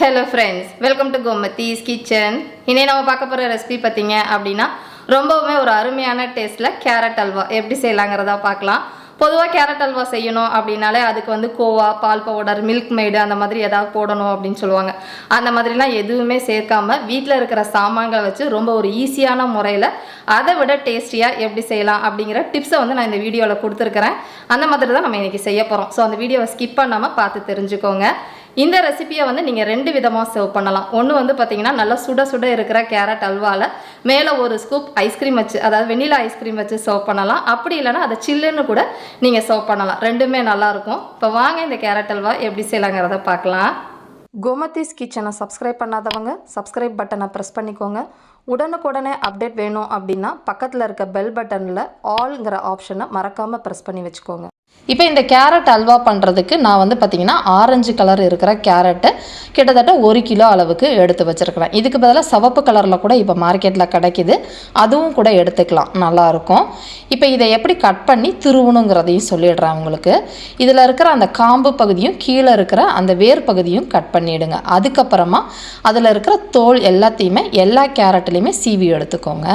Hello friends welcome to Gomathi's kitchen இன்னே நம்ம பார்க்க போகிற ரெசிபி பார்த்தீங்க அப்படின்னா ரொம்பவுமே ஒரு அருமையான டேஸ்ட்டில் கேரட் அல்வா. எப்படி செய்யலாங்கிறதா பார்க்கலாம். பொதுவாக கேரட் அல்வா செய்யணும் அப்படின்னாலே அதுக்கு வந்து கோவா பால் பவுடர் மில்க் மெய்டு அந்த மாதிரி ஏதாவது போடணும் அப்படின்னு சொல்லுவாங்க. அந்த மாதிரிலாம் எதுவுமே சேர்க்காம வீட்டில் இருக்கிற சாமான்களை வச்சு ரொம்ப ஒரு ஈஸியான முறையில் அதை விட டேஸ்டியாக எப்படி செய்யலாம் அப்படிங்கிற டிப்ஸை வந்து நான் இந்த வீடியோவில் கொடுத்துருக்குறேன். அந்த மாதிரி தான் நம்ம இன்றைக்கி செய்ய போகிறோம் ஸோ அந்த வீடியோவை ஸ்கிப் பண்ணாமல் பார்த்து தெரிஞ்சுக்கோங்க. இந்த ரெசிபியை வந்து நீங்கள் ரெண்டு விதமாக சர்வ் பண்ணலாம். ஒன்று வந்து பார்த்தீங்கன்னா நல்லா சுட சுட இருக்கிற கேரட் அல்வாவில் மேலே ஒரு ஸ்கூப் ஐஸ்கிரீம் வச்சு அதாவது வெண்ணிலா ஐஸ்கிரீம் வச்சு சர்வ் பண்ணலாம். அப்படி இல்லைன்னா அதை சில்லுன்னு கூட நீங்கள் சர்வ் பண்ணலாம். ரெண்டுமே நல்லாயிருக்கும் இப்போ வாங்க இந்த கேரட் அல்வா எப்படி செய்யலாங்கிறத பார்க்கலாம். கோமதிஸ் கிச்சனை சப்ஸ்கிரைப் பண்ணாதவங்க சப்ஸ்கிரைப் பட்டனை ப்ரெஸ் பண்ணிக்கோங்க. உடனுக்குடனே அப்டேட் வேணும் அப்படின்னா பக்கத்தில் இருக்க பெல் பட்டனில் ஆல்ங்கிற ஆப்ஷனை மறக்காமல் ப்ரெஸ் பண்ணி வச்சுக்கோங்க. இப்போ இந்த கேரட் அல்வா பண்ணுறதுக்கு நான் வந்து பார்த்திங்கன்னா ஆரஞ்சு கலர் இருக்கிற கேரட்டை கிட்டத்தட்ட ஒரு கிலோ அளவுக்கு எடுத்து வச்சுருக்கிறேன். இதுக்கு பதிலாக சிவப்பு கலரில் கூட இப்போ மார்க்கெட்டில் கிடைக்கிது. அதுவும் கூட எடுத்துக்கலாம். நல்லாயிருக்கும் இப்போ இதை எப்படி கட் பண்ணி திருவணுங்கிறதையும் சொல்லிடுறேன் உங்களுக்கு. இதில் இருக்கிற அந்த காம்பு பகுதியும் கீழே இருக்கிற அந்த வேர் பகுதியும் கட் பண்ணிவிடுங்க அதுக்கப்புறமா அதில் இருக்கிற தோல் எல்லாத்தையுமே எல்லா கேரட்லேயுமே சீவி எடுத்துக்கோங்க.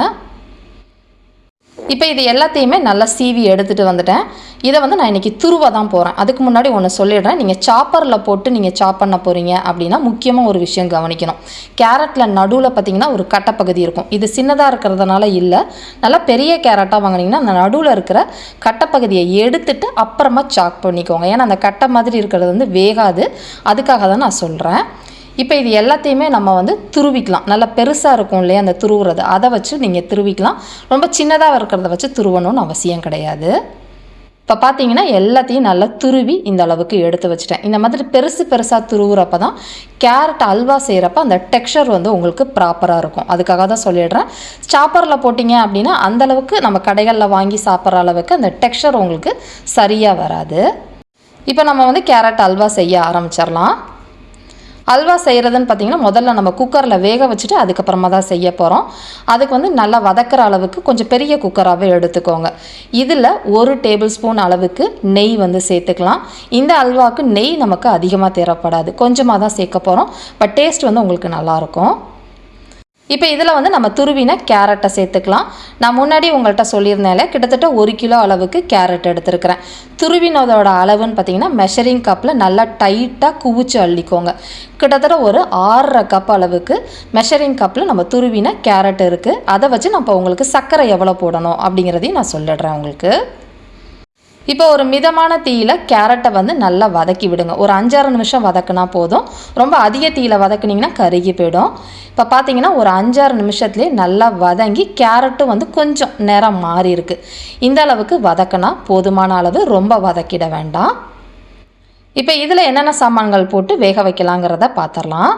இப்போ இது எல்லாத்தையுமே நல்லா சீவி எடுத்துகிட்டு வந்துட்டேன். இதை வந்து நான் இன்றைக்கி துருவ தான் போகிறேன் அதுக்கு முன்னாடி ஒன்று சொல்லிடுறேன். நீங்கள் சாப்பரில் போட்டு நீங்கள் சாப் பண்ண போகிறீங்க அப்படின்னா முக்கியமாக ஒரு விஷயம் கவனிக்கணும். கேரட்டில் நடுவில் பார்த்தீங்கன்னா ஒரு கட்டைப்பகுதி இருக்கும். இது சின்னதாக இருக்கிறதுனால இல்லை. நல்லா பெரிய கேரட்டாக வாங்கினீங்கன்னா அந்த நடுவில் இருக்கிற கட்டைப்பகுதியை எடுத்துட்டு அப்புறமா சாக் பண்ணிக்கோங்க. ஏன்னா அந்த கட்டை மாதிரி இருக்கிறது வந்து வேகாது. அதுக்காக தான் நான் சொல்கிறேன் இப்போ இது எல்லாத்தையுமே நம்ம வந்து துருவிக்கலாம். நல்லா பெருசாக இருக்கும் இல்லையா அந்த துருவுறது? அதை வச்சு நீங்கள் துருவிக்கலாம். ரொம்ப சின்னதாக இருக்கிறத வச்சு துருவணும்னு அவசியம் கிடையாது. இப்போ பார்த்தீங்கன்னா எல்லாத்தையும் நல்லா துருவி இந்த அளவுக்கு எடுத்து வச்சுட்டேன். இந்த மாதிரி பெருசு பெருசாக துருவுறப்ப தான் கேரட் அல்வா செய்கிறப்ப அந்த டெக்ஸ்சர் வந்து உங்களுக்கு ப்ராப்பராக இருக்கும். அதுக்காக தான் சொல்லிடுறேன். சாப்பரில் போட்டிங்க அப்படின்னா அந்தளவுக்கு நம்ம கடைகளில் வாங்கி சாப்பிட்ற அளவுக்கு அந்த டெக்ஸ்சர் உங்களுக்கு சரியாக வராது. இப்போ நம்ம வந்து கேரட் அல்வா செய்ய ஆரம்பிச்சிடலாம். அல்வா செய்கிறதுன்னு பார்த்தீங்கன்னா முதல்ல நம்ம குக்கரில் வேக வச்சுட்டு அதுக்கப்புறமா தான் செய்ய போகிறோம் அதுக்கு வந்து நல்லா வதக்கிற அளவுக்கு கொஞ்சம் பெரிய குக்கராகவே எடுத்துக்கோங்க. இதில் ஒரு டேபிள் ஸ்பூன் அளவுக்கு நெய் வந்து சேர்த்துக்கலாம். இந்த அல்வாவுக்கு நெய் நமக்கு அதிகமாக தேவைப்படாது. கொஞ்சமாக தான் சேர்க்க போகிறோம் பட் டேஸ்ட் வந்து உங்களுக்கு நல்லாயிருக்கும் இப்போ இதில் வந்து நம்ம துருவின கேரட்டை சேர்த்துக்கலாம். நான் முன்னாடி உங்கள்கிட்ட சொல்லியிருந்தேன்ல கிட்டத்தட்ட ஒரு கிலோ அளவுக்கு கேரட் எடுத்துருக்கிறேன். துருவினதோட அளவுன்னு பார்த்தீங்கன்னா மெஷரிங் கப்பில் நல்லா டைட்டாக குவிச்சு அள்ளிக்கோங்க. கிட்டத்தட்ட ஒரு ஆறரை கப் அளவுக்கு மெஷரிங் கப்பில் நம்ம துருவின கேரட் இருக்குது அதை வச்சு நம்ம உங்களுக்கு சர்க்கரை எவ்வளோ போடணும் அப்படிங்கிறதையும் நான் சொல்லிடுறேன் உங்களுக்கு. இப்போ ஒரு மிதமான தீயில் கேரட்டை வந்து நல்லா வதக்கி விடுங்க. ஒரு அஞ்சாறு நிமிஷம் வதக்குனா போதும். ரொம்ப அதிக தீயில் வதக்குனிங்கன்னா கருகி போயிடும். இப்போ பார்த்தீங்கன்னா ஒரு அஞ்சாறு நிமிஷத்துலேயே நல்லா வதங்கி கேரட்டும் வந்து கொஞ்சம் நேரம் மாறி இருக்கு. இந்த அளவுக்கு வதக்கினா போதுமான அளவு ரொம்ப வதக்கிட வேண்டாம். இப்போ இதில் என்னென்ன சாமான்கள் போட்டு வேக வைக்கலாங்கிறத பார்த்துடலாம்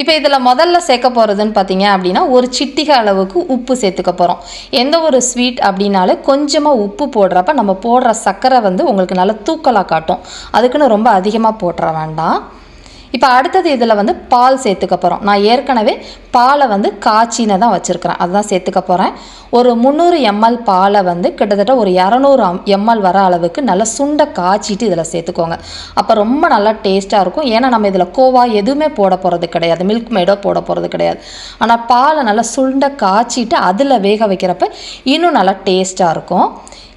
இப்போ இதில் முதல்ல சேர்க்க போகிறதுன்னு பார்த்தீங்க அப்படின்னா ஒரு சிட்டிகை அளவுக்கு உப்பு சேர்த்துக்க போகிறோம் எந்த ஒரு ஸ்வீட் அப்படின்னாலே கொஞ்சமாக உப்பு போடுறப்ப நம்ம போடுற சர்க்கரை வந்து உங்களுக்கு நல்லா தூக்கலாக காட்டும். அதுக்குன்னு ரொம்ப அதிகமாக போட்டுற வேண்டாம். இப்போ அடுத்தது இதில் வந்து பால் சேர்த்துக்க போகிறோம் நான் ஏற்கனவே பாலை வந்து காய்ச்சின தான் வச்சுருக்கிறேன். அதுதான் சேர்த்துக்க போகிறேன் ஒரு முந்நூறு எம்எல் பாலை வந்து கிட்டத்தட்ட ஒரு இரநூறு எம்எல் வர அளவுக்கு நல்லா சுண்டை காய்ச்சிட்டு இதில் சேர்த்துக்கோங்க. அப்போ ரொம்ப நல்லா டேஸ்ட்டாக இருக்கும். ஏன்னா நம்ம இதில் கோவா எதுவுமே போட போகிறது கிடையாது. மில்க் மேடோ போட போகிறது கிடையாது. ஆனால் பாலை நல்லா சுண்டை காய்ச்சிட்டு அதில் வேக வைக்கிறப்ப இன்னும் நல்லா டேஸ்ட்டாக இருக்கும்.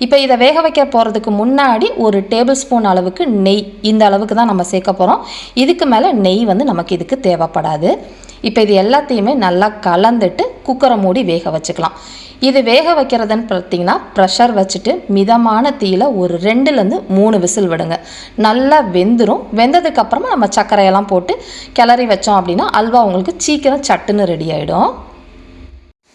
இப்போ இதை வேக வைக்க போகிறதுக்கு முன்னாடி ஒரு டேபிள் ஸ்பூன் அளவுக்கு நெய். இந்த அளவுக்கு தான் நம்ம சேர்க்க போகிறோம் இதுக்கு மேலே நெய் வந்து நமக்கு இதுக்கு தேவைப்படாது. இப்போ இது எல்லாத்தையுமே நல்லா கலந்துட்டு குக்கரை மூடி வேக வச்சுக்கலாம். இது வேக வைக்கிறதுன்னு பார்த்தீங்கன்னா ப்ரெஷர் வச்சுட்டு மிதமான தீயில் ஒரு ரெண்டுலேருந்து மூணு விசில் விடுங்க. நல்லா வெந்துடும் வெந்ததுக்கப்புறமா நம்ம சர்க்கரையெல்லாம் போட்டு கிளறி வச்சோம் அப்படின்னா அல்வா உங்களுக்கு சீக்கிரம் சட்டுன்னு ரெடி ஆகிடும்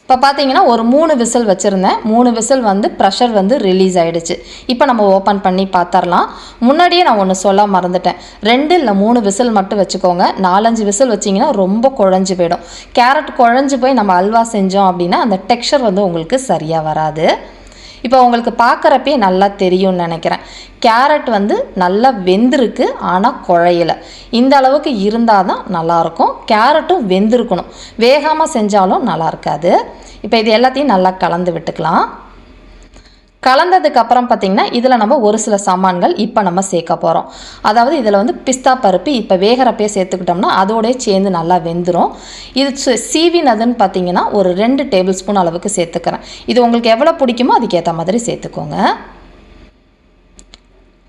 இப்போ பார்த்தீங்கன்னா ஒரு மூணு விசில் வச்சுருந்தேன். மூணு விசில் வந்து ப்ரெஷர் வந்து ரிலீஸ் ஆகிடுச்சு இப்போ நம்ம ஓப்பன் பண்ணி பார்த்துடலாம் முன்னாடியே நான் ஒன்று சொல்ல மறந்துட்டேன். ரெண்டு இல்லை மூணு விசில் மட்டும் வச்சுக்கோங்க. நாலஞ்சு விசில் வச்சிங்கன்னா ரொம்ப குழஞ்சு போயிடும். கேரட் குழஞ்சு போய் நம்ம அல்வா செஞ்சோம் அப்படின்னா அந்த டெக்ஸ்சர் வந்து உங்களுக்கு சரியாக வராது. இப்போ உங்களுக்கு பார்க்குறப்பே நல்லா தெரியும்னு நினைக்கிறேன். கேரட் வந்து நல்லா வெந்திருக்கு ஆனால் குழையல. இந்த அளவுக்கு இருந்தால் தான் நல்லாயிருக்கும் கேரட்டும் வெந்திருக்கணும். வேகாமல் செஞ்சாலும் நல்லா இருக்காது இப்போ இது எல்லாத்தையும் நல்லா கலந்து விட்டுக்கலாம். கலந்ததுக்கப்புறம் பார்த்திங்கன்னா இதில் நம்ம ஒரு சில சாமான்கள் இப்போ நம்ம சேர்க்க போகிறோம் அதாவது இதில் வந்து பிஸ்தா பருப்பு இப்போ வேகிறப்பே சேர்த்துக்கிட்டோம்னா அதோடய சேர்ந்து நல்லா வெந்துடும் இது சீவினதுன்னு பார்த்தீங்கன்னா ஒரு ரெண்டு டேபிள் ஸ்பூன் அளவுக்கு சேர்த்துக்கிறேன். இது உங்களுக்கு எவ்வளோ பிடிக்குமோ அதுக்கேற்ற மாதிரி சேர்த்துக்கோங்க.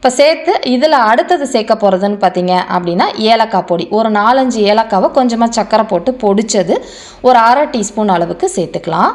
இப்போ சேர்த்து இதில் அடுத்தது சேர்க்க போகிறதுன்னு பார்த்தீங்க அப்படின்னா ஏலக்காய் பொடி. ஒரு நாலஞ்சு ஏலக்காவை கொஞ்சமாக சர்க்கரை போட்டு பொடிச்சது ஒரு அரை டீஸ்பூன் அளவுக்கு சேர்த்துக்கலாம்.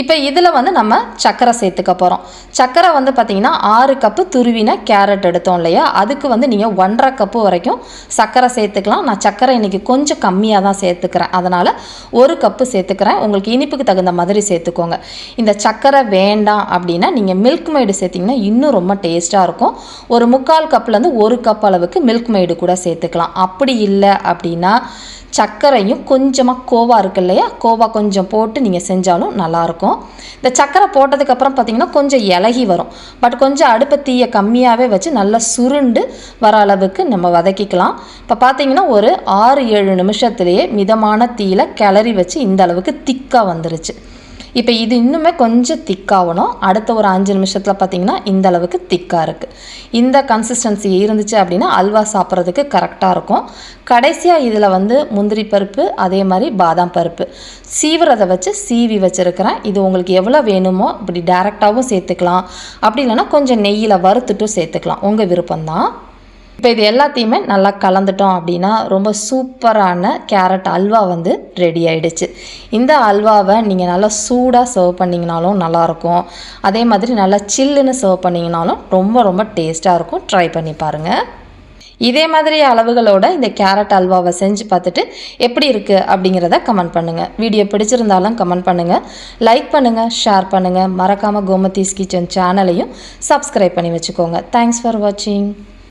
இப்போ இதில் வந்து நம்ம சர்க்கரை சேர்த்துக்க போகிறோம் சர்க்கரை வந்து பார்த்திங்கன்னா ஆறு கப்பு துருவின கேரட் எடுத்தோம் இல்லையா? அதுக்கு வந்து நீங்கள் ஒன்றரை கப்பு வரைக்கும் சர்க்கரை சேர்த்துக்கலாம். நான் சர்க்கரை இன்றைக்கி கொஞ்சம் கம்மியாக தான் சேர்த்துக்கிறேன். அதனால் ஒரு கப்பு சேர்த்துக்கிறேன். உங்களுக்கு இனிப்புக்கு தகுந்த மாதிரி சேர்த்துக்கோங்க. இந்த சர்க்கரை வேண்டாம் அப்படின்னா நீங்கள் மில்க் மைடு சேர்த்திங்கன்னா இன்னும் ரொம்ப டேஸ்ட்டாக இருக்கும். ஒரு முக்கால் கப்லேருந்து ஒரு கப் அளவுக்கு மில்க் மைடு கூட சேர்த்துக்கலாம். அப்படி இல்லை அப்படின்னா சர்க்கரையும் கொஞ்சமாக கோவா இருக்கு இல்லையா? கோவா கொஞ்சம் போட்டு நீங்கள் செஞ்சாலும் நல்லாயிருக்கும் இந்த சக்கரை போட்டதுக்கப்புறம் பார்த்தீங்கன்னா கொஞ்சம் இலகி வரும். பட் கொஞ்சம் அடுப்பை தீயை கம்மியாகவே வச்சு நல்லா சுருண்டு வர அளவுக்கு நம்ம வதக்கிக்கலாம். இப்போ பார்த்தீங்கன்னா ஒரு ஆறு ஏழு நிமிஷத்துலேயே மிதமான தீயில கிளறி வச்சு இந்த அளவுக்கு திக்காக வந்துருச்சு. இப்போ இது இன்னுமே கொஞ்சம் திக்காகணும் அடுத்த ஒரு அஞ்சு நிமிஷத்தில் பார்த்தீங்கன்னா இந்த அளவுக்கு திக்காக இருக்குது இந்த கன்சிஸ்டன்சி இருந்துச்சு அப்படின்னா அல்வா சாப்பிட்றதுக்கு கரெக்டாக இருக்கும். கடைசியாக இதில் வந்து முந்திரி பருப்பு அதே மாதிரி பாதாம் பருப்பு. சீவுறதை வச்சு சீவி வச்சுருக்கிறேன். இது உங்களுக்கு எவ்வளோ வேணுமோ இப்படி டேரெக்டாகவும் சேர்த்துக்கலாம். அப்படி இல்லைன்னா கொஞ்சம் நெய்யில் வறுத்துட்டும் சேர்த்துக்கலாம். உங்கள் விருப்பம்தான். இப்போ இது எல்லாத்தையுமே நல்லா கலந்துட்டோம் அப்படின்னா ரொம்ப சூப்பரான கேரட் அல்வா வந்து ரெடி ஆயிடுச்சு. இந்த அல்வாவை நீங்கள் நல்லா சூடாக சர்வ் பண்ணிங்கனாலும் நல்லாயிருக்கும். அதே மாதிரி நல்லா சில்லுன்னு சர்வ் பண்ணிங்கனாலும் ரொம்ப ரொம்ப டேஸ்ட்டாக இருக்கும். ட்ரை பண்ணி பாருங்கள் இதே மாதிரி அளவுகளோட இந்த கேரட் அல்வாவை செஞ்சு பார்த்துட்டு எப்படி இருக்குது அப்படிங்கிறத கமெண்ட் பண்ணுங்கள் வீடியோ பிடிச்சிருந்தாலும் கமெண்ட் பண்ணுங்கள் லைக் பண்ணுங்கள் ஷேர் பண்ணுங்கள் மறக்காமல் கோமதீஸ் கிச்சன் சேனலையும் சப்ஸ்கிரைப் பண்ணி வச்சுக்கோங்க. தேங்க்ஸ் ஃபார் வாட்சிங்